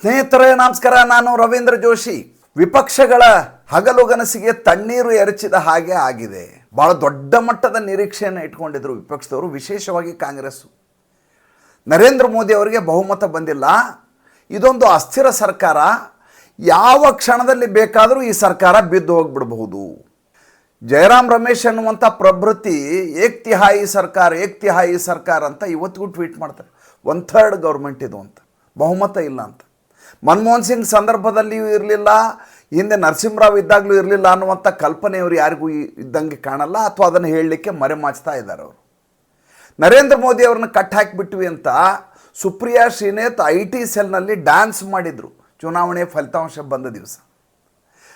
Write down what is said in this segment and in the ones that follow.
ಸ್ನೇಹಿತರೇ, ನಮಸ್ಕಾರ. ನಾನು ರವೀಂದ್ರ ಜೋಶಿ. ವಿಪಕ್ಷಗಳ ಹಗಲುಗನಸಿಗೆ ತಣ್ಣೀರು ಎರಚಿದ ಹಾಗೆ ಆಗಿದೆ. ಭಾಳ ದೊಡ್ಡ ಮಟ್ಟದ ನಿರೀಕ್ಷೆಯನ್ನು ಇಟ್ಕೊಂಡಿದ್ರು ವಿಪಕ್ಷದವರು, ವಿಶೇಷವಾಗಿ ಕಾಂಗ್ರೆಸ್ಸು ನರೇಂದ್ರ ಮೋದಿ ಅವರಿಗೆ ಬಹುಮತ ಬಂದಿಲ್ಲ. ಇದೊಂದು ಅಸ್ಥಿರ ಸರ್ಕಾರ. ಯಾವ ಕ್ಷಣದಲ್ಲಿ ಬೇಕಾದರೂ ಈ ಸರ್ಕಾರ ಬಿದ್ದು ಹೋಗ್ಬಿಡಬಹುದು. ಜಯರಾಮ್ ರಮೇಶ್ ಅನ್ನುವಂಥ ಪ್ರಭೃತಿ ಏಕ್ತಿಹಾಯಿ ಸರ್ಕಾರ ಏಕ್ತಿಹಾಯಿ ಸರ್ಕಾರ ಅಂತ ಇವತ್ತಿಗೂ ಟ್ವೀಟ್ ಮಾಡ್ತಾರೆ. ಒನ್ ಥರ್ಡ್ ಗೌರ್ಮೆಂಟ್ ಇದು ಅಂತ. ಬಹುಮತ ಇಲ್ಲ ಅಂತ. ಮನಮೋಹನ್ ಸಿಂಗ್ ಸಂದರ್ಭದಲ್ಲಿಯೂ ಇರಲಿಲ್ಲ, ಹಿಂದೆ ನರಸಿಂಹರಾವ್ ಇದ್ದಾಗಲೂ ಇರಲಿಲ್ಲ ಅನ್ನುವಂಥ ಕಲ್ಪನೆ ಅವರು ಯಾರಿಗೂ ಇದ್ದಂಗೆ ಕಾಣಲ್ಲ, ಅಥವಾ ಅದನ್ನು ಹೇಳಲಿಕ್ಕೆ ಮರೆಮಾಚ್ತಾ ಇದ್ದಾರೆ ಅವರು. ನರೇಂದ್ರ ಮೋದಿ ಅವ್ರನ್ನ ಕಟ್ ಹಾಕಿಬಿಟ್ವಿ ಅಂತ ಸುಪ್ರಿಯಾ ಶ್ರೀನೇತ್ ಐ ಟಿ ಸೆಲ್ನಲ್ಲಿ ಡ್ಯಾನ್ಸ್ ಮಾಡಿದರು, ಚುನಾವಣೆ ಫಲಿತಾಂಶ ಬಂದ ದಿವಸ.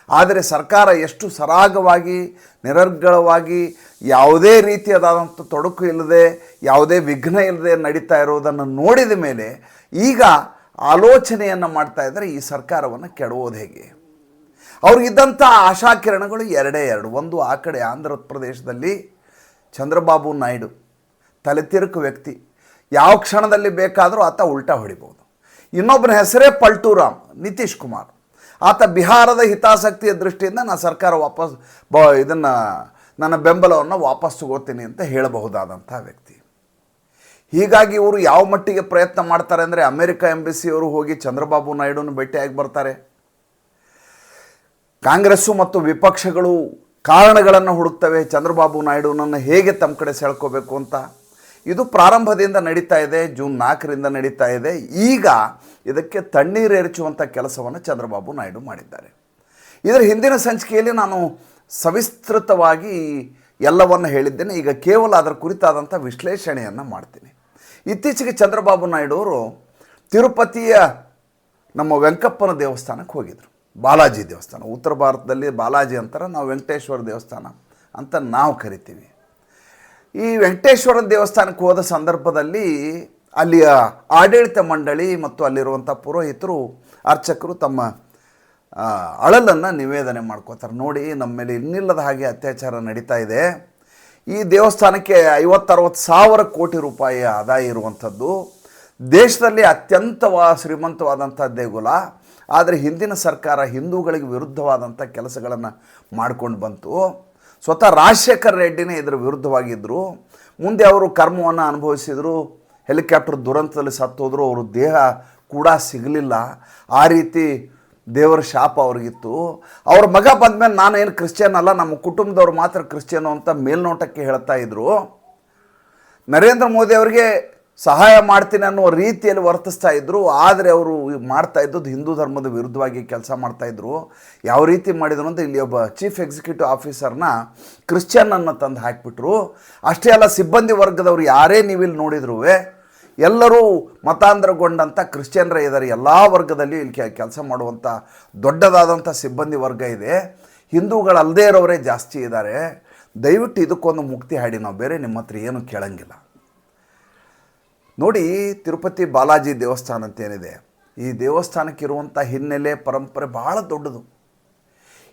ಆದರೆ ಸರ್ಕಾರ ಎಷ್ಟು ಸರಾಗವಾಗಿ, ನಿರರ್ಗಳವಾಗಿ, ಯಾವುದೇ ರೀತಿಯಾದಂಥ ತೊಡಕು ಇಲ್ಲದೆ, ಯಾವುದೇ ವಿಘ್ನ ಇಲ್ಲದೆ ನಡೀತಾ ಇರೋದನ್ನು ನೋಡಿದ ಮೇಲೆ ಈಗ ಆಲೋಚನೆಯನ್ನು ಮಾಡ್ತಾ ಇದ್ದರೆ ಈ ಸರ್ಕಾರವನ್ನು ಕೆಡವೋದು ಹೇಗೆ? ಅವ್ರಿಗಿದ್ದಂಥ ಆಶಾಕಿರಣಗಳು ಎರಡೇ ಎರಡು. ಒಂದು, ಆ ಕಡೆ ಆಂಧ್ರ ಪ್ರದೇಶದಲ್ಲಿ ಚಂದ್ರಬಾಬು ನಾಯ್ಡು ತಲೆತಿರುಕು ವ್ಯಕ್ತಿ. ಯಾವ ಕ್ಷಣದಲ್ಲಿ ಬೇಕಾದರೂ ಆತ ಉಲ್ಟಾ ಹೊಡಿಬೋದು. ಇನ್ನೊಬ್ಬನ ಹೆಸರೇ ಪಲ್ಟೂರಾಮ್, ನಿತೀಶ್ ಕುಮಾರ್. ಆತ ಬಿಹಾರದ ಹಿತಾಸಕ್ತಿಯ ದೃಷ್ಟಿಯಿಂದ ನಾನು ಸರ್ಕಾರ ವಾಪಸ್ ಬ ಇದನ್ನು ನನ್ನ ಬೆಂಬಲವನ್ನು ವಾಪಸ್ ತಗೋತೀನಿ ಅಂತ ಹೇಳಬಹುದಾದಂಥ ವ್ಯಕ್ತಿ. ಹೀಗಾಗಿ ಇವರು ಯಾವ ಮಟ್ಟಿಗೆ ಪ್ರಯತ್ನ ಮಾಡ್ತಾರೆ ಅಂದರೆ ಅಮೆರಿಕ ಎಂಬೆಸಿಯವರು ಹೋಗಿ ಚಂದ್ರಬಾಬು ನಾಯ್ಡುನ ಭೇಟಿಯಾಗಿ ಬರ್ತಾರೆ. ಕಾಂಗ್ರೆಸ್ಸು ಮತ್ತು ವಿಪಕ್ಷಗಳು ಕಾರಣಗಳನ್ನು ಹುಡುಕ್ತವೆ. ಚಂದ್ರಬಾಬು ನಾಯ್ಡುನನ್ನು ಹೇಗೆ ತಮ್ಮ ಕಡೆ ಸೆಳ್ಕೋಬೇಕು ಅಂತ. ಇದು ಪ್ರಾರಂಭದಿಂದ ನಡೀತಾ ಇದೆ, ಜೂನ್ ನಾಲ್ಕರಿಂದ ನಡೀತಾ ಇದೆ. ಈಗ ಇದಕ್ಕೆ ತಣ್ಣೀರು ಎರಚುವಂಥ ಕೆಲಸವನ್ನು ಚಂದ್ರಬಾಬು ನಾಯ್ಡು ಮಾಡಿದ್ದಾರೆ. ಇದರ ಹಿಂದಿನ ಸಂಚಿಕೆಯಲ್ಲಿ ನಾನು ಸವಿಸ್ತೃತವಾಗಿ ಎಲ್ಲವನ್ನು ಹೇಳಿದ್ದೇನೆ. ಈಗ ಕೇವಲ ಅದರ ಕುರಿತಾದಂಥ ವಿಶ್ಲೇಷಣೆಯನ್ನು ಮಾಡ್ತೀನಿ. ಇತ್ತೀಚೆಗೆ ಚಂದ್ರಬಾಬು ನಾಯ್ಡು ಅವರು ತಿರುಪತಿಯ ನಮ್ಮ ವೆಂಕಪ್ಪನ ದೇವಸ್ಥಾನಕ್ಕೆ ಹೋಗಿದ್ರು. ಬಾಲಾಜಿ ದೇವಸ್ಥಾನ. ಉತ್ತರ ಭಾರತದಲ್ಲಿ ಬಾಲಾಜಿ ಅಂತಾರೆ, ನಾವು ವೆಂಕಟೇಶ್ವರ ದೇವಸ್ಥಾನ ಅಂತ ನಾವು ಕರಿತೀವಿ. ಈ ವೆಂಕಟೇಶ್ವರ ದೇವಸ್ಥಾನಕ್ಕೆ ಹೋದ ಸಂದರ್ಭದಲ್ಲಿ ಅಲ್ಲಿಯ ಆಡಳಿತ ಮಂಡಳಿ ಮತ್ತು ಅಲ್ಲಿರುವಂಥ ಪುರೋಹಿತರು, ಅರ್ಚಕರು ತಮ್ಮ ಅಳಲನ್ನು ನಿವೇದನೆ ಮಾಡ್ಕೋತಾರೆ ನೋಡಿ ನಮ್ಮ ಮೇಲೆ ಇನ್ನಿಲ್ಲದ ಹಾಗೆ ಅತ್ಯಾಚಾರ ನಡೀತಾ ಇದೆ. ಈ ದೇವಸ್ಥಾನಕ್ಕೆ ಐವತ್ತರವತ್ತು ಸಾವಿರ ಕೋಟಿ ರೂಪಾಯಿ ಆದಾಯ ಇರುವಂಥದ್ದು. ದೇಶದಲ್ಲಿ ಅತ್ಯಂತವ ಶ್ರೀಮಂತವಾದಂಥ ದೇಗುಲ, ಆದರೆ ಹಿಂದಿನ ಸರ್ಕಾರ ಹಿಂದೂಗಳಿಗೆ ವಿರುದ್ಧವಾದಂಥ ಕೆಲಸಗಳನ್ನು ಮಾಡ್ಕೊಂಡು ಬಂತು. ಸ್ವತಃ ರಾಜಶೇಖರ್ ರೆಡ್ಡಿನೇ ಇದರ ವಿರುದ್ಧವಾಗಿದ್ದರು ಮುಂದೆ ಅವರು ಕರ್ಮವನ್ನು ಅನುಭವಿಸಿದರು, ಹೆಲಿಕಾಪ್ಟರ್ ದುರಂತದಲ್ಲಿ ಸತ್ತೋದ್ರು, ಅವರು ದೇಹ ಕೂಡ ಸಿಗಲಿಲ್ಲ. ಆ ರೀತಿ ದೇವರ ಶಾಪ ಅವ್ರಿಗಿತ್ತು. ಅವ್ರ ಮಗ ಬಂದಮೇಲೆ ನಾನೇನು ಕ್ರಿಶ್ಚಿಯನ್ ಅಲ್ಲ, ನಮ್ಮ ಕುಟುಂಬದವ್ರು ಮಾತ್ರ ಕ್ರಿಶ್ಚಿಯನು ಅಂತ ಮೇಲ್ನೋಟಕ್ಕೆ ಹೇಳ್ತಾ ಇದ್ರು. ನರೇಂದ್ರ ಮೋದಿ ಅವರಿಗೆ ಸಹಾಯ ಮಾಡ್ತೀನಿ ಅನ್ನೋ ರೀತಿಯಲ್ಲಿ ವರ್ತಿಸ್ತಾ ಇದ್ರು. ಆದರೆ ಅವರು ಮಾಡ್ತಾ ಇದ್ದದ್ದು ಹಿಂದೂ ಧರ್ಮದ ವಿರುದ್ಧವಾಗಿ ಕೆಲಸ ಮಾಡ್ತಾ ಇದ್ರು. ಯಾವ ರೀತಿ ಮಾಡಿದ್ರು ಅಂತ ಇಲ್ಲಿ ಒಬ್ಬ ಚೀಫ್ ಎಕ್ಸಿಕ್ಯೂಟಿವ್ ಆಫೀಸರ್ನ ಕ್ರಿಶ್ಚಿಯನ್ ಕ್ರಿಶ್ಚಿಯನ್ನನ್ನು ತಂದು ಹಾಕಿಬಿಟ್ರು. ಅಷ್ಟೇ ಅಲ್ಲ, ಸಿಬ್ಬಂದಿ ವರ್ಗದವರು ಯಾರೇ ನೀವಿಲ್ಲಿ ನೋಡಿದ್ರು ಎಲ್ಲರೂ ಮತಾಂತರಗೊಂಡಂಥ ಕ್ರಿಶ್ಚಿಯನ್ರೇ ಇದ್ದಾರೆ ಎಲ್ಲ ವರ್ಗದಲ್ಲಿ ಇಲ್ಲಿ ಕೆಲಸ ಮಾಡುವಂಥ ದೊಡ್ಡದಾದಂಥ ಸಿಬ್ಬಂದಿ ವರ್ಗ ಇದೆ. ಹಿಂದೂಗಳಲ್ಲದೇ ಇರೋರೇ ಜಾಸ್ತಿ ಇದ್ದಾರೆ. ದಯವಿಟ್ಟು ಇದಕ್ಕೊಂದು ಮುಕ್ತಿ ಹಾಡಿ. ನಾವು ಬೇರೆ ನಿಮ್ಮ ಹತ್ರ ಏನು ಕೇಳಂಗಿಲ್ಲ. ನೋಡಿ, ತಿರುಪತಿ ಬಾಲಾಜಿ ದೇವಸ್ಥಾನ ಅಂತ ಏನಿದೆ ಈ ದೇವಸ್ಥಾನಕ್ಕಿರುವಂಥ ಹಿನ್ನೆಲೆ, ಪರಂಪರೆ ಬಹಳ ದೊಡ್ಡದು.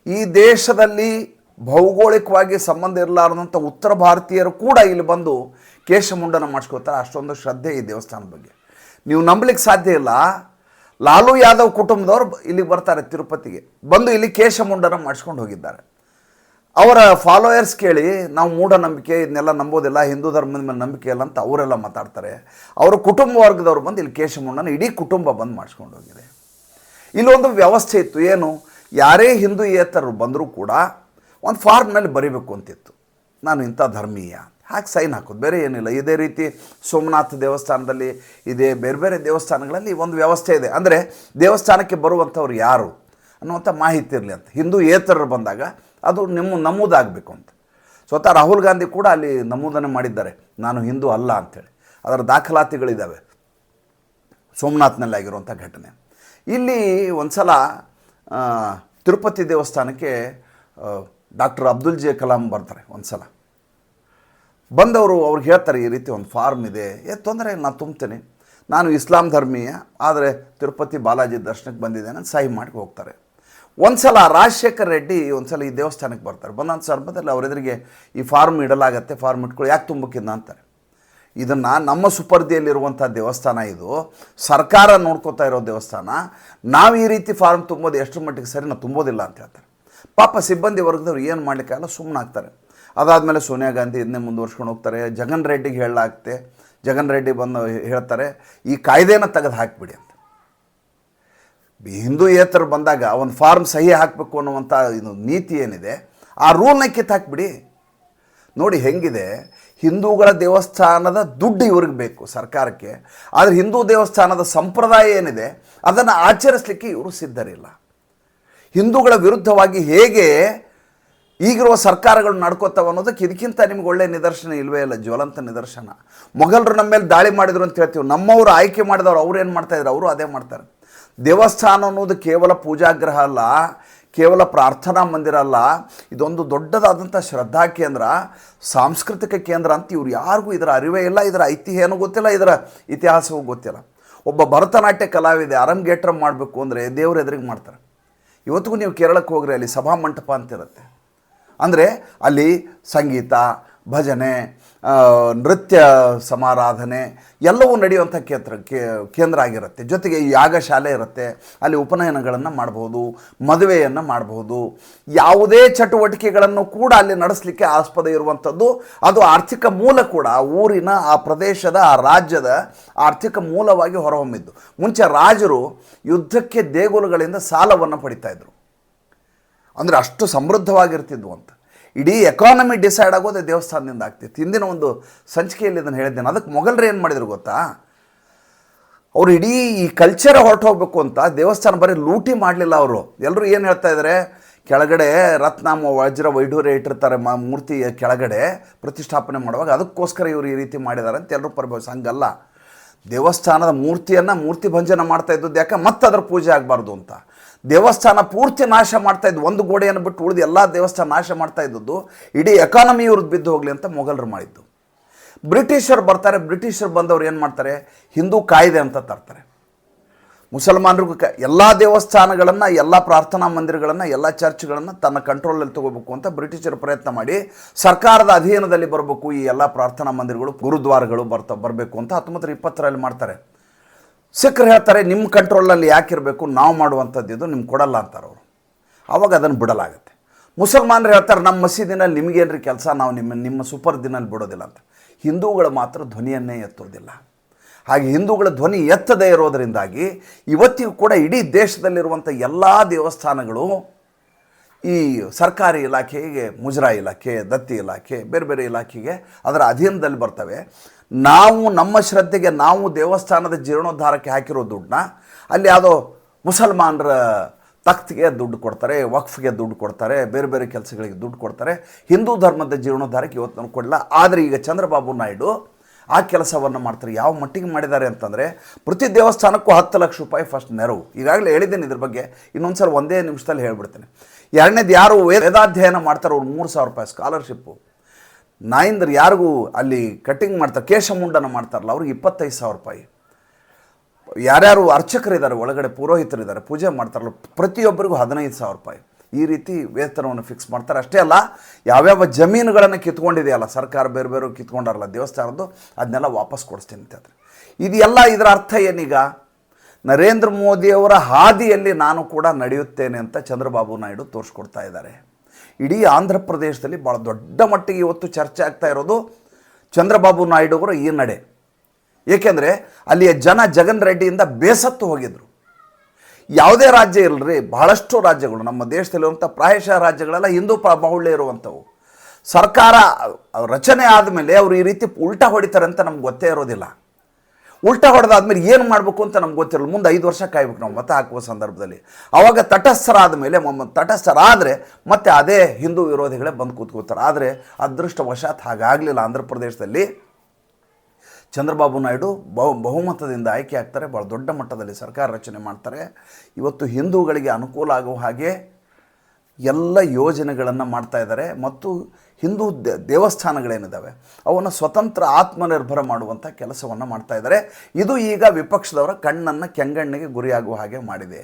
ಈ ದೇಶದಲ್ಲಿ ಭೌಗೋಳಿಕವಾಗಿ ಸಂಬಂಧ ಇರಲಾರದಂಥ ಉತ್ತರ ಭಾರತೀಯರು ಕೂಡ ಇಲ್ಲಿ ಬಂದು ಕೇಶಮುಂಡನ ಮಾಡಿಸ್ಕೋತಾರೆ ಅಷ್ಟೊಂದು ಶ್ರದ್ಧೆ ಈ ದೇವಸ್ಥಾನದ ಬಗ್ಗೆ. ನೀವು ನಂಬಲಿಕ್ಕೆ ಸಾಧ್ಯ ಇಲ್ಲ. ಲಾಲು ಯಾದವ್ ಕುಟುಂಬದವರು ಇಲ್ಲಿಗೆ ಬರ್ತಾರೆ ತಿರುಪತಿಗೆ. ಬಂದು ಇಲ್ಲಿ ಕೇಶಮುಂಡನ ಮಾಡಿಸ್ಕೊಂಡು ಹೋಗಿದ್ದಾರೆ. ಅವರ ಫಾಲೋಯರ್ಸ್ ಕೇಳಿ, ನಾವು ಮೂಢನಂಬಿಕೆ, ಇದನ್ನೆಲ್ಲ ನಂಬೋದಿಲ್ಲ, ಹಿಂದೂ ಧರ್ಮದ ಮೇಲೆ ನಂಬಿಕೆ ಇಲ್ಲ ಅಂತ ಅವರೆಲ್ಲ ಮಾತಾಡ್ತಾರೆ. ಅವರ ಕುಟುಂಬ ವರ್ಗದವ್ರು ಬಂದು ಇಲ್ಲಿ ಕೇಶಮುಂಡನ ಇಡೀ ಕುಟುಂಬ ಬಂದು ಮಾಡಿಸ್ಕೊಂಡು ಹೋಗಿದೆ. ಇಲ್ಲೊಂದು ವ್ಯವಸ್ಥೆ ಇತ್ತು, ಏನು? ಯಾರೇ ಹಿಂದೂಯೇತರರು ಬಂದರೂ ಕೂಡ ಒಂದು ಫಾರ್ಮ್ನಲ್ಲಿ ಬರೀಬೇಕು ಅಂತಿತ್ತು. ನಾನು ಇಂಥ ಧರ್ಮೀಯ. ಹಾಗೆ ಸೈನ್ ಹಾಕೋದು. ಬೇರೆ ಏನಿಲ್ಲ. ಇದೇ ರೀತಿ ಸೋಮನಾಥ ದೇವಸ್ಥಾನದಲ್ಲಿ ಇದೆ. ಬೇರೆ ಬೇರೆ ದೇವಸ್ಥಾನಗಳಲ್ಲಿ ಒಂದು ವ್ಯವಸ್ಥೆ ಇದೆ. ಅಂದರೆ ದೇವಸ್ಥಾನಕ್ಕೆ ಬರುವಂಥವ್ರು ಯಾರು ಅನ್ನುವಂಥ ಮಾಹಿತಿ ಇರಲಿ ಅಂತ. ಹಿಂದೂ ಏತರರು ಬಂದಾಗ ಅದು ನಿಮ್ಮ ನಮೂದಾಗಬೇಕು ಅಂತ. ಸ್ವತಃ ರಾಹುಲ್ ಗಾಂಧಿ ಕೂಡ ಅಲ್ಲಿ ನಮೂದನೆ ಮಾಡಿದ್ದಾರೆ. ನಾನು ಹಿಂದೂ ಅಲ್ಲ ಅಂಥೇಳಿ. ಅದರ ದಾಖಲಾತಿಗಳಿದ್ದಾವೆ ಸೋಮನಾಥ್ನಲ್ಲಿ ಆಗಿರುವಂಥ ಘಟನೆ. ಇಲ್ಲಿ ಒಂದು ಸಲ ತಿರುಪತಿ ದೇವಸ್ಥಾನಕ್ಕೆ ಡಾಕ್ಟರ್ ಅಬ್ದುಲ್ ಜೆ ಕಲಾಂ ಬರ್ತಾರೆ ಒಂದು ಸಲ ಬಂದವರು ಅವ್ರಿಗೆ ಹೇಳ್ತಾರೆ, ಈ ರೀತಿ ಒಂದು ಫಾರ್ಮ್ ಇದೆ. ಏ, ತೊಂದರೆ ನಾನು ತುಂಬ್ತೇನೆ. ನಾನು ಇಸ್ಲಾಂ ಧರ್ಮೀಯ, ಆದರೆ ತಿರುಪತಿ ಬಾಲಾಜಿ ದರ್ಶನಕ್ಕೆ ಬಂದಿದ್ದೇನೆ ಸಹಿ ಮಾಡಿ ಹೋಗ್ತಾರೆ. ಒಂದು ಸಲ ರಾಜಶೇಖರ್ ರೆಡ್ಡಿ ಒಂದು ಸಲ ಈ ದೇವಸ್ಥಾನಕ್ಕೆ ಬರ್ತಾರೆ. ಬಂದಂಥ ಸಂದರ್ಭದಲ್ಲಿ ಅವ್ರ ಎದುರಿಗೆ ಈ ಫಾರ್ಮ್ ಇಡಲಾಗತ್ತೆ, ಫಾರ್ಮ್ ಇಟ್ಕೊಳ್ಳಿ, ಯಾಕೆ ತುಂಬಕ್ಕಿಂದ ಅಂತಾರೆ. ಇದನ್ನು ನಮ್ಮ ಸುಪರ್ದಿಯಲ್ಲಿರುವಂಥ ದೇವಸ್ಥಾನ ಇದು. ಸರ್ಕಾರ ನೋಡ್ಕೋತಾ ಇರೋ ದೇವಸ್ಥಾನ. ನಾವು ಈ ರೀತಿ ಫಾರ್ಮ್ ತುಂಬೋದು ಎಷ್ಟು ಮಟ್ಟಿಗೆ ಸರಿ ನಾವು ತುಂಬೋದಿಲ್ಲ ಅಂತ ಹೇಳ್ತಾರೆ. ಪಾಪ ಸಿಬ್ಬಂದಿ ವರ್ಗದವ್ರು ಏನು ಮಾಡಲಿಕ್ಕಾಗಲ್ಲ ಸುಮ್ಮನೆ ಆಗ್ತಾರೆ. ಅದಾದಮೇಲೆ ಸೋನಿಯಾ ಗಾಂಧಿ ಇದನ್ನೇ ಮುಂದುವರ್ಸ್ಕೊಂಡು ಹೋಗ್ತಾರೆ. ಜಗನ್ ರೆಡ್ಡಿಗೆ ಹೇಳಲಾಗ್ತೆ ಜಗನ್ ರೆಡ್ಡಿ ಬಂದು ಹೇಳ್ತಾರೆ, ಈ ಕಾಯ್ದೆನ ತೆಗೆದು ಹಾಕಿಬಿಡಿ ಅಂತ. ಹಿಂದೂ ಏತರು ಬಂದಾಗ ಒಂದು ಫಾರ್ಮ್ ಸಹಿ ಹಾಕಬೇಕು ಅನ್ನುವಂಥ ಇದು ನೀತಿ ಏನಿದೆ, ಆ ರೂಲ್ನ ಕಿತ್ತು ಹಾಕಿಬಿಡಿ. ನೋಡಿ ಹೆಂಗಿದೆ, ಹಿಂದೂಗಳ ದೇವಸ್ಥಾನದ ದುಡ್ಡು ಇವ್ರಿಗೆ ಬೇಕು ಸರ್ಕಾರಕ್ಕೆ, ಆದರೆ ಹಿಂದೂ ದೇವಸ್ಥಾನದ ಸಂಪ್ರದಾಯ ಏನಿದೆ, ಅದನ್ನು ಆಚರಿಸಲಿಕ್ಕೆ ಇವರು ಸಿದ್ಧರಿಲ್ಲ. ಹಿಂದೂಗಳ ವಿರುದ್ಧವಾಗಿ ಹೇಗೆ ಈಗಿರುವ ಸರ್ಕಾರಗಳು ನಡ್ಕೋತಾವೆ ಅನ್ನೋದಕ್ಕೆ ಇದಕ್ಕಿಂತ ನಿಮ್ಗೆ ಒಳ್ಳೆಯ ನಿದರ್ಶನ ಇಲ್ಲವೇ ಇಲ್ಲ, ಜ್ವಲಂತ ನಿದರ್ಶನ. ಮೊಘಲರು ನಮ್ಮ ಮೇಲೆ ದಾಳಿ ಮಾಡಿದ್ರು ಅಂತ ಹೇಳ್ತೀವಿ. ನಮ್ಮವರು ಆಯ್ಕೆ ಮಾಡಿದವರು ಅವ್ರು ಏನು ಮಾಡ್ತಾ ಇದ್ರು? ಅವರು ಅದೇ ಮಾಡ್ತಾರೆ. ದೇವಸ್ಥಾನ ಅನ್ನೋದು ಕೇವಲ ಪೂಜಾಗ್ರಹ ಅಲ್ಲ, ಕೇವಲ ಪ್ರಾರ್ಥನಾ ಮಂದಿರ ಅಲ್ಲ, ಇದೊಂದು ದೊಡ್ಡದಾದಂಥ ಶ್ರದ್ಧಾ ಕೇಂದ್ರ, ಸಾಂಸ್ಕೃತಿಕ ಕೇಂದ್ರ ಅಂತ ಇವ್ರು ಯಾರಿಗೂ ಇದರ ಅರಿವೇ ಇಲ್ಲ, ಇದರ ಐತಿಹ್ಯನೂ ಗೊತ್ತಿಲ್ಲ, ಇದರ ಇತಿಹಾಸವೂ ಗೊತ್ತಿಲ್ಲ. ಒಬ್ಬ ಭರತನಾಟ್ಯ ಕಲಾವಿದೆ ಅರಂಗೇಟ್ರ ಮಾಡಬೇಕು ಅಂದರೆ ದೇವ್ರ ಎದುರಿಗೆ ಮಾಡ್ತಾರೆ. ಇವತ್ತಿಗೂ ನೀವು ಕೇರಳಕ್ಕೆ ಹೋಗ್ರಿ ಅಲ್ಲಿ ಸಭಾ ಮಂಟಪ ಅಂತಿರುತ್ತೆ. ಅಂದರೆ ಅಲ್ಲಿ ಸಂಗೀತ ಭಜನೆ ನೃತ್ಯ ಸಮಾರಾಧನೆ ಎಲ್ಲವೂ ನಡೆಯುವಂಥ ಕೇಂದ್ರ ಕೇಂದ್ರ ಆಗಿರುತ್ತೆ. ಜೊತೆಗೆ ಯಾಗಶಾಲೆ ಇರುತ್ತೆ. ಅಲ್ಲಿ ಉಪನಯನಗಳನ್ನು ಮಾಡ್ಬೋದು, ಮದುವೆಯನ್ನು ಮಾಡಬಹುದು ಯಾವುದೇ ಚಟುವಟಿಕೆಗಳನ್ನು ಕೂಡ ಅಲ್ಲಿ ನಡೆಸಲಿಕ್ಕೆ ಆಸ್ಪದ ಇರುವಂಥದ್ದು. ಅದು ಆರ್ಥಿಕ ಮೂಲ ಕೂಡ. ಊರಿನ, ಆ ಪ್ರದೇಶದ, ಆ ರಾಜ್ಯದ ಆರ್ಥಿಕ ಮೂಲವಾಗಿ ಹೊರಹೊಮ್ಮಿದ್ದು. ಮುಂಚೆ ರಾಜರು ಯುದ್ಧಕ್ಕೆ ದೇಗುಲಗಳಿಂದ ಸಾಲವನ್ನು ಪಡಿತಾ ಇದ್ರು. ಅಂದರೆ ಅಷ್ಟು ಸಮೃದ್ಧವಾಗಿರ್ತಿದ್ವು ಅಂತ. ಇಡೀ ಎಕಾನಮಿ ಡಿಸೈಡ್ ಆಗೋದು ದೇವಸ್ಥಾನದಿಂದ ಆಗ್ತಿತ್ತು. ಹಿಂದಿನ ಒಂದು ಸಂಚಿಕೆಯಲ್ಲಿ ಇದನ್ನು ಹೇಳಿದ್ದೇನೆ. ಅದಕ್ಕೆ ಮೊಘಲರು ಏನು ಮಾಡಿದ್ರು ಗೊತ್ತಾ? ಅವರು ಇಡೀ ಈ ಕಲ್ಚರ್ ಹೊರಟು ಹೋಗಬೇಕು ಅಂತ ದೇವಸ್ಥಾನ ಬರೀ ಲೂಟಿ ಮಾಡಲಿಲ್ಲ ಅವರು. ಎಲ್ಲರೂ ಏನು ಹೇಳ್ತಾ ಇದ್ದಾರೆ ಕೆಳಗಡೆ ರತ್ನ ವಜ್ರ ವೈಢೂರ್ಯ ಇಟ್ಟಿರ್ತಾರೆ ಮ ಮೂರ್ತಿಯ ಕೆಳಗಡೆ ಪ್ರತಿಷ್ಠಾಪನೆ ಮಾಡುವಾಗ ಅದಕ್ಕೋಸ್ಕರ ಇವರು ಈ ರೀತಿ ಮಾಡಿದ್ದಾರೆ ಅಂತ ಎಲ್ಲರೂ ಪರಿಭಾವಿಸ ಹಂಗಲ್ಲ. ದೇವಸ್ಥಾನದ ಮೂರ್ತಿಯನ್ನು ಮೂರ್ತಿ ಭಂಜನ ಮಾಡ್ತಾ ಇದ್ದದ್ದು ಯಾಕೆ? ಮತ್ತೆ ಅದರ ಪೂಜೆ ಆಗಬಾರ್ದು ಅಂತ. ದೇವಸ್ಥಾನ ಪೂರ್ತಿ ನಾಶ ಮಾಡ್ತಾ ಇದ್ದು ಒಂದು ಗೋಡೆಯನ್ನು ಬಿಟ್ಟು ಉಳಿದು ಎಲ್ಲ ದೇವಸ್ಥಾನ ನಾಶ ಮಾಡ್ತಾ ಇದ್ದದ್ದು ಇಡೀ ಎಕಾನಮಿ ಇವ್ರದ್ದು ಬಿದ್ದು ಹೋಗಲಿ ಅಂತ ಮೊಘಲರು ಮಾಡಿದ್ದು. ಬ್ರಿಟಿಷರು ಬರ್ತಾರೆ, ಬ್ರಿಟಿಷರು ಬಂದವ್ರು ಏನು ಮಾಡ್ತಾರೆ? ಹಿಂದೂ ಕಾಯ್ದೆ ಅಂತ ತರ್ತಾರೆ. ಮುಸಲ್ಮಾನರಿಗೂ ಕ, ಎಲ್ಲ ದೇವಸ್ಥಾನಗಳನ್ನು, ಎಲ್ಲ ಪ್ರಾರ್ಥನಾ ಮಂದಿರಗಳನ್ನು, ಎಲ್ಲ ಚರ್ಚ್ಗಳನ್ನು ತನ್ನ ಕಂಟ್ರೋಲಲ್ಲಿ ತಗೋಬೇಕು ಅಂತ ಬ್ರಿಟಿಷರು ಪ್ರಯತ್ನ ಮಾಡಿ ಸರ್ಕಾರದ ಅಧೀನದಲ್ಲಿ ಬರಬೇಕು. ಈ ಎಲ್ಲ ಪ್ರಾರ್ಥನಾ ಮಂದಿರಗಳು, ಗುರುದ್ವಾರಗಳು ಬರ್ತಾ, ಬರಬೇಕು ಅಂತ ಹತ್ತೊಂಬತ್ತರ ಇಪ್ಪತ್ತರಲ್ಲಿ ಮಾಡ್ತಾರೆ. ಸಿಖ್ರು ಹೇಳ್ತಾರೆ ನಿಮ್ಮ ಕಂಟ್ರೋಲಲ್ಲಿ ಯಾಕಿರಬೇಕು? ನಾವು ಮಾಡುವಂಥದ್ದು ಇದು ನಿಮ್ಗೆ ಕೊಡಲ್ಲ ಅಂತಾರೆ ಅವರು. ಆವಾಗ ಅದನ್ನು ಬಿಡಲಾಗುತ್ತೆ. ಮುಸಲ್ಮಾನರು ಹೇಳ್ತಾರೆ ನಮ್ಮ ಮಸೀದಿನಲ್ಲಿ ನಿಮಗೇನ್ರಿ ಕೆಲಸ? ನಾವು ನಿಮ್ಮ ನಿಮ್ಮ ಸೂಪರ್ ದಿನಲ್ಲಿ ಬಿಡೋದಿಲ್ಲ ಅಂತ. ಹಿಂದೂಗಳು ಮಾತ್ರ ಧ್ವನಿಯನ್ನೇ ಎತ್ತೋದಿಲ್ಲ. ಹಾಗೆ ಹಿಂದೂಗಳ ಧ್ವನಿ ಎತ್ತದೇ ಇರೋದರಿಂದಾಗಿ ಇವತ್ತಿಗೂ ಕೂಡ ಇಡೀ ದೇಶದಲ್ಲಿರುವಂಥ ಎಲ್ಲ ದೇವಸ್ಥಾನಗಳು ಈ ಸರ್ಕಾರಿ ಇಲಾಖೆಗೆ ಮುಜರಾ ಇಲಾಖೆ, ದತ್ತಿ ಇಲಾಖೆ, ಬೇರೆ ಬೇರೆ ಇಲಾಖೆಗೆ ಅದರ ಅಧೀನದಲ್ಲಿ ಬರ್ತವೆ. ನಾವು ನಮ್ಮ ಶ್ರದ್ಧೆಗೆ ನಾವು ದೇವಸ್ಥಾನದ ಜೀರ್ಣೋದ್ಧಾರಕ್ಕೆ ಹಾಕಿರೋ ದುಡ್ಡನ್ನ ಅಲ್ಲಿ ಯಾವುದೋ ಮುಸಲ್ಮಾನರ ತಕ್ತಿಗೆ ದುಡ್ಡು ಕೊಡ್ತಾರೆ, ವಕ್ಫ್ಗೆ ದುಡ್ಡು ಕೊಡ್ತಾರೆ, ಬೇರೆ ಬೇರೆ ಕೆಲಸಗಳಿಗೆ ದುಡ್ಡು ಕೊಡ್ತಾರೆ. ಹಿಂದೂ ಧರ್ಮದ ಜೀರ್ಣೋದ್ಧಾರಕ್ಕೆ ಇವತ್ತು ನಾನು ಕೊಡಲ್ಲ ಆದರೆ ಈಗ ಚಂದ್ರಬಾಬು ನಾಯ್ಡು ಆ ಕೆಲಸವನ್ನು ಮಾಡ್ತಾರೆ. ಯಾವ ಮಟ್ಟಿಗೆ ಮಾಡಿದ್ದಾರೆ ಅಂತಂದರೆ ಪ್ರತಿ ದೇವಸ್ಥಾನಕ್ಕೂ ಹತ್ತು ಲಕ್ಷ ರೂಪಾಯಿ ಫಸ್ಟ್ ನೆರವು. ಈಗಾಗಲೇ ಹೇಳಿದ್ದೀನಿ ಇದ್ರ ಬಗ್ಗೆ. ಇನ್ನೊಂದು ಸಲ ಒಂದೇ ನಿಮಿಷದಲ್ಲಿ ಹೇಳ್ಬಿಡ್ತೇನೆ. ಎರಡನೇದು ಯಾರು ವೇದಾಧ್ಯಯನ ಮಾಡ್ತಾರೆ ಅವ್ರು ಮೂರು ಸಾವಿರ ರೂಪಾಯಿ ಸ್ಕಾಲರ್ಶಿಪ್ಪು ನಾಯಿಂದ್ರ ಯಾರಿಗೂ ಅಲ್ಲಿ ಕಟ್ಟಿಂಗ್ ಮಾಡ್ತಾರೆ ಕೇಶಮುಂಡನ ಮಾಡ್ತಾರಲ್ಲ, ಅವ್ರಿಗೆ ಇಪ್ಪತ್ತೈದು ಸಾವಿರ ರೂಪಾಯಿ. ಯಾರ್ಯಾರು ಅರ್ಚಕರಿದ್ದಾರೆ, ಒಳಗಡೆ ಪುರೋಹಿತರಿದ್ದಾರೆ, ಪೂಜೆ ಮಾಡ್ತಾರಲ್ಲ, ಪ್ರತಿಯೊಬ್ಬರಿಗೂ ಹದಿನೈದು ಸಾವಿರ ರೂಪಾಯಿ. ಈ ರೀತಿ ವೇತನವನ್ನು ಫಿಕ್ಸ್ ಮಾಡ್ತಾರೆ. ಅಷ್ಟೇ ಅಲ್ಲ, ಯಾವ್ಯಾವ ಜಮೀನುಗಳನ್ನು ಕಿತ್ಕೊಂಡಿದೆಯಲ್ಲ, ಸರ್ಕಾರ ಬೇರೆ ಬೇರೆ ಕಿತ್ಕೊಂಡಾರಲ್ಲ, ದೇವಸ್ಥಾನದ್ದು, ಅದನ್ನೆಲ್ಲ ವಾಪಸ್ ಕೊಡಿಸ್ತೀನಿ ಅಂತ ಹೇಳ್ತಾರೆ. ಇದೆಲ್ಲ ಇದರ ಅರ್ಥ ಏನೀಗ? ನರೇಂದ್ರ ಮೋದಿಯವರ ಹಾದಿಯಲ್ಲಿ ನಾನು ಕೂಡ ನಡೆಯುತ್ತೇನೆ ಅಂತ ಚಂದ್ರಬಾಬು ನಾಯ್ಡು ತೋರಿಸ್ಕೊಡ್ತಾ ಇದ್ದಾರೆ. ಇಡೀ ಆಂಧ್ರ ಪ್ರದೇಶದಲ್ಲಿ ಭಾಳ ದೊಡ್ಡ ಮಟ್ಟಿಗೆ ಇವತ್ತು ಚರ್ಚೆ ಆಗ್ತಾ ಇರೋದು ಚಂದ್ರಬಾಬು ನಾಯ್ಡು ಅವರ ಈ ನಡೆ. ಏಕೆಂದರೆ ಅಲ್ಲಿಯ ಜನ ಜಗನ್ ರೆಡ್ಡಿಯಿಂದ ಬೇಸತ್ತು ಹೋಗಿದ್ರು. ಯಾವುದೇ ರಾಜ್ಯ ಇರಲ್ರಿ ಬಹಳಷ್ಟು ರಾಜ್ಯಗಳು, ನಮ್ಮ ದೇಶದಲ್ಲಿರುವಂಥ ಪ್ರಾಯಶಃ ರಾಜ್ಯಗಳೆಲ್ಲ ಹಿಂದೂ ಬಾಹುಳ್ಯ ಇರುವಂಥವು. ಸರ್ಕಾರ ರಚನೆ ಆದಮೇಲೆ ಅವರು ಈ ರೀತಿ ಉಲ್ಟಾ ಹೊಡಿತಾರೆ ಅಂತ ನಮ್ಗೆ ಗೊತ್ತೇ ಇರೋದಿಲ್ಲ. ಉಲ್ಟಾ ಹೊಡೆದಾದ್ಮೇಲೆ ಏನು ಮಾಡಬೇಕು ಅಂತ ನಮ್ಗೆ ಗೊತ್ತಿರಲ್ಲ. ಮುಂದೆ ಐದು ವರ್ಷ ಕಾಯ್ಬೇಕು ನಾವು ಮತ ಹಾಕುವ ಸಂದರ್ಭದಲ್ಲಿ. ಅವಾಗ ತಟಸ್ಥರಾದ ಮೇಲೆ ತಟಸ್ಥರಾದರೆ ಮತ್ತೆ ಅದೇ ಹಿಂದೂ ವಿರೋಧಿಗಳೇ ಬಂದು ಕೂತ್ಕೋತಾರೆ. ಆದರೆ ಅದೃಷ್ಟವಶಾತ್ ಹಾಗಾಗಲಿಲ್ಲ. ಆಂಧ್ರ ಪ್ರದೇಶದಲ್ಲಿ ಚಂದ್ರಬಾಬು ನಾಯ್ಡು ಬಹು ಬಹುಮತದಿಂದ ಆಯ್ಕೆ ಆಗ್ತಾರೆ. ಭಾಳ ದೊಡ್ಡ ಮಟ್ಟದಲ್ಲಿ ಸರ್ಕಾರ ರಚನೆ ಮಾಡ್ತಾರೆ. ಇವತ್ತು ಹಿಂದೂಗಳಿಗೆ ಅನುಕೂಲ ಆಗುವ ಹಾಗೆ ಎಲ್ಲ ಯೋಜನೆಗಳನ್ನು ಮಾಡ್ತಾ ಇದ್ದಾರೆ ಮತ್ತು ಹಿಂದೂ ದೇವಸ್ಥಾನಗಳೇನಿದ್ದಾವೆ ಅವನ್ನು ಸ್ವತಂತ್ರ ಆತ್ಮನಿರ್ಭರ ಮಾಡುವಂಥ ಕೆಲಸವನ್ನು ಮಾಡ್ತಾ ಇದ್ದಾರೆ. ಇದು ಈಗ ವಿಪಕ್ಷದವರ ಕಣ್ಣನ್ನು ಕೆಂಗಣ್ಣಿಗೆ ಗುರಿಯಾಗುವ ಹಾಗೆ ಮಾಡಿದೆ.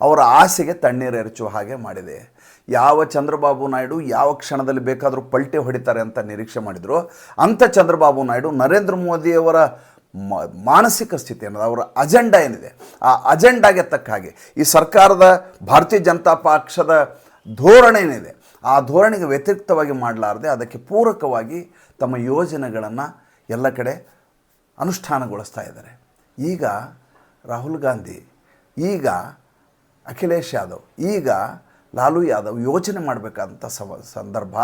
ಅವರ ಆಸೆಗೆ ತಣ್ಣೀರು ಎರಚುವ ಹಾಗೆ ಮಾಡಿದೆ. ಯಾವ ಚಂದ್ರಬಾಬು ನಾಯ್ಡು ಯಾವ ಕ್ಷಣದಲ್ಲಿ ಬೇಕಾದರೂ ಪಲ್ಟೆ ಹೊಡಿತಾರೆ ಅಂತ ನಿರೀಕ್ಷೆ ಮಾಡಿದರು. ಅಂಥ ಚಂದ್ರಬಾಬು ನಾಯ್ಡು ನರೇಂದ್ರ ಮೋದಿಯವರ ಮಾನಸಿಕ ಸ್ಥಿತಿ ಅನ್ನೋದು, ಅವರ ಅಜೆಂಡಾ ಏನಿದೆ, ಆ ಅಜೆಂಡಾಗೆ ತಕ್ಕ ಹಾಗೆ ಈ ಸರ್ಕಾರದ ಭಾರತೀಯ ಜನತಾ ಪಕ್ಷದ ಧೋರಣೆ ಏನಿದೆ ಆ ಧೋರಣೆಗೆ ವ್ಯತಿರಿಕ್ತವಾಗಿ ಮಾಡಲಾರದೆ ಅದಕ್ಕೆ ಪೂರಕವಾಗಿ ತಮ್ಮ ಯೋಜನೆಗಳನ್ನು ಎಲ್ಲ ಕಡೆ ಅನುಷ್ಠಾನಗೊಳಿಸ್ತಾ ಇದ್ದಾರೆ. ಈಗ ರಾಹುಲ್ ಗಾಂಧಿ, ಈಗ ಅಖಿಲೇಶ್ ಯಾದವ್, ಈಗ ಲಾಲು ಯಾದವ್ ಯೋಚನೆ ಮಾಡಬೇಕಾದಂಥ ಸಂದರ್ಭ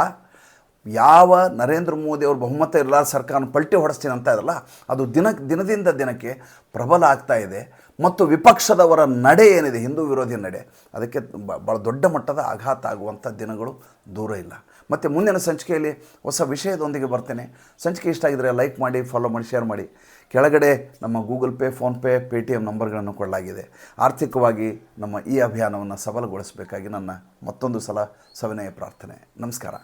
ಯಾವ ನರೇಂದ್ರ ಮೋದಿ ಅವರು ಬಹುಮತ ಇರಲಾರ ಸರ್ಕಾರ ಪಲ್ಟಿ ಹೊಡೆಸ್ತೀನಿ ಅಂತ ಇದಲ್ಲ, ಅದು ದಿನ, ದಿನದಿಂದ ದಿನಕ್ಕೆ ಪ್ರಬಲ ಆಗ್ತಾ ಇದೆ. ಮತ್ತು ವಿಪಕ್ಷದವರ ನಡೆ ಏನಿದೆ, ಹಿಂದೂ ವಿರೋಧಿ ನಡೆ, ಅದಕ್ಕೆ ಭಾಳ ದೊಡ್ಡ ಮಟ್ಟದ ಆಘಾತ ಆಗುವಂಥ ದಿನಗಳು ದೂರ ಇಲ್ಲ. ಮತ್ತು ಮುಂದಿನ ಸಂಚಿಕೆಯಲ್ಲಿ ಹೊಸ ವಿಷಯದೊಂದಿಗೆ ಬರ್ತೇನೆ. ಸಂಚಿಕೆ ಇಷ್ಟ ಆಗಿದರೆ ಲೈಕ್ ಮಾಡಿ ಫಾಲೋ ಮಾಡಿ ಶೇರ್ ಮಾಡಿ. ಕೆಳಗಡೆ ನಮ್ಮ Google Pay PhonePe Paytm ನಂಬರ್ಗಳನ್ನು ಕೊಡಲಾಗಿದೆ. ಆರ್ಥಿಕವಾಗಿ ನಮ್ಮ ಈ ಅಭಿಯಾನವನ್ನು ಸಬಲಗೊಳಿಸಬೇಕಾಗಿ ನನ್ನ ಮತ್ತೊಂದು ಸಲ ಸವಿನಯ ಪ್ರಾರ್ಥನೆ. ನಮಸ್ಕಾರ.